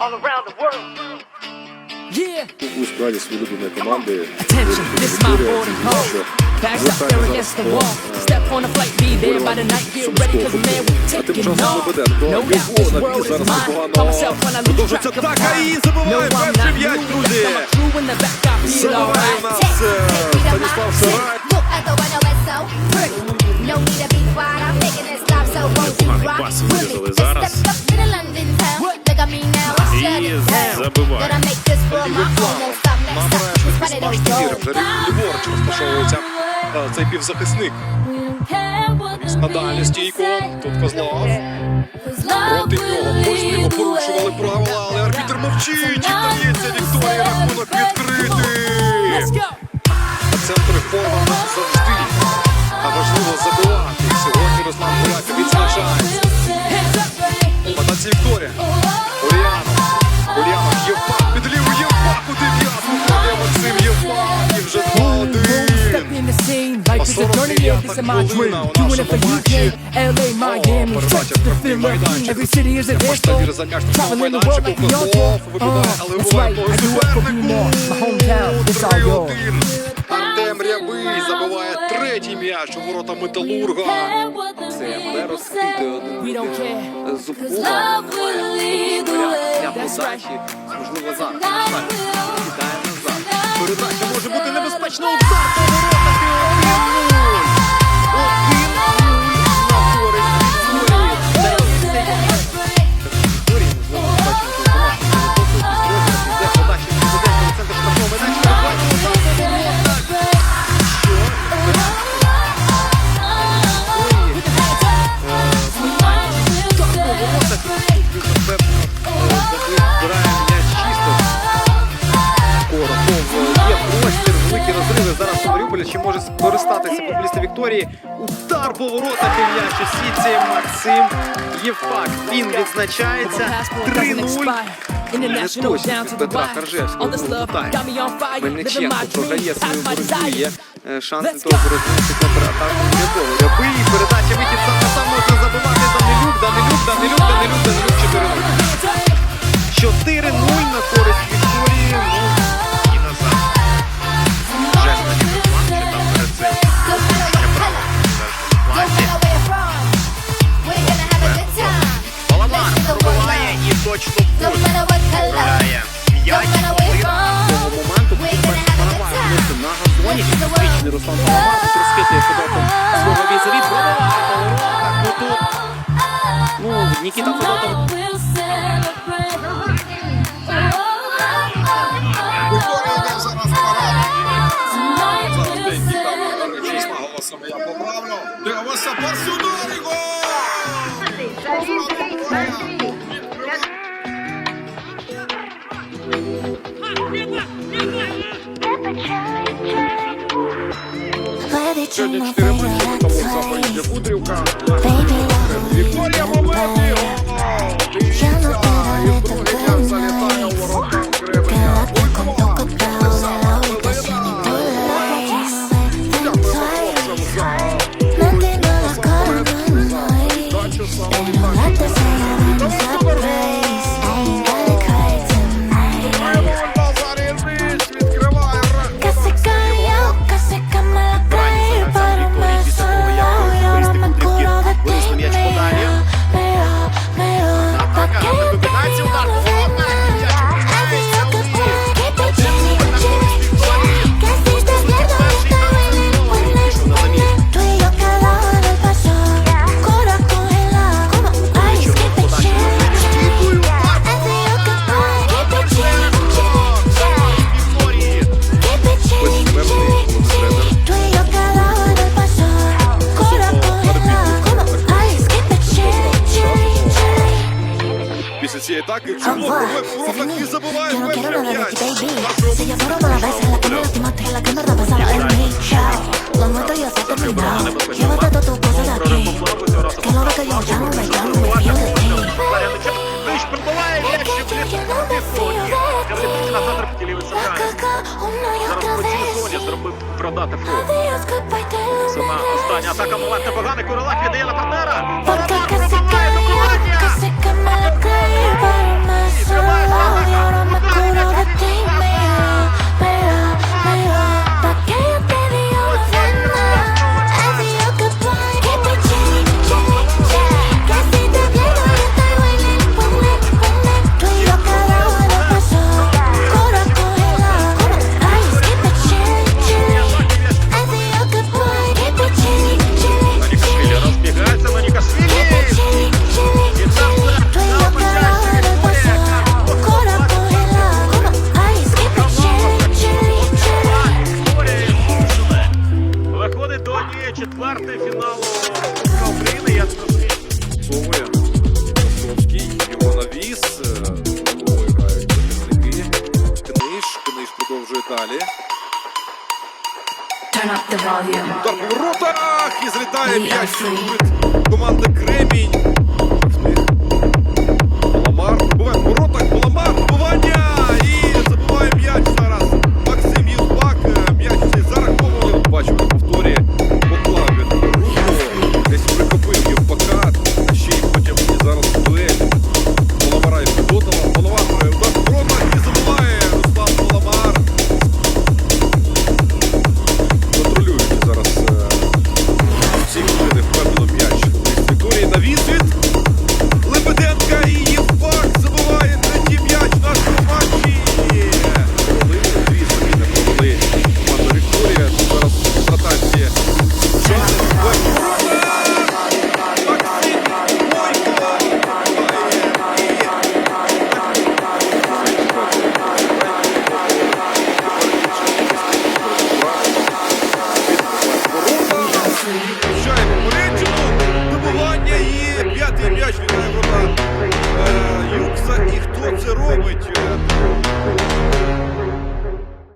all around the world. у складі своєї улюбленої команди. Attention, this is my Вікторія, boarding тому house. що Bags up there against the wall. Step on the flight, be there by the night. Get ready, cause man, we А тим taking часом off. Лебеденко. No doubt, this Його world навіс is зараз mine. непогано. Call myself when I lose Продовжується track of атака time. і забиває No, I'm перший not м'яч, new. друзі. Got my crew in the back, I feel Забиває в alright. нас е, Станіслав Сарай. Look at the one OSO. No need to be quiet. I'm making it stop, so won't you rock Цей півзахисник. На дальню стійку. Тут Козлов. Проти нього можливо порушували правила, але арбітр мовчить. І вдається Вікторії рахунок відкрити. Let's go. Центр форма завжди. А важливо забивати. Сьогодні Руслан Поляка відзначається. Hands up, right. Подача Вікторія. This is my dream. Doing it for UK, LA, Miami, the. Every city is Traveling the world like вибиває, але Uh, that's буває right, I do it for Baltimore, my hometown, it's all yours. 3-1. Артем Рябий забиває третій м'яч у ворота Металурга. Це не. Зубкова. Для That's подачі. Можливо, зараз. Кидає назад. Передача може бути небезпечна. Удар Маріуполя чи може скористатися футболісти Вікторії. Удар по воротах і сітці. Максим Євпак. Він відзначається 3-0. International down to the Петра. Харжевського. Мельниченко my програє свою боротьбу. Є е, шанс того боротьбу контратаку Рябого. Вічний Руслан Паламар розхитує Федотом свого візові. По. Ну тут, ну, Нікіта Федотов зараз парад. Зараз день там я поправлю. Дивися, Парсудар і сьогодні 4 матчі тому Запоріжжя Будрівка. Вікторія втілив центральний. Una y Зараз otra по цій vez. зоні зробив продати parte Сама остання атака момент непоганий. Курилак віддає на партнера. Ліс. Е, Виграють захисники. Книж, книж продовжує далі. Удар по воротах і злітає 5 Команда Кремінь.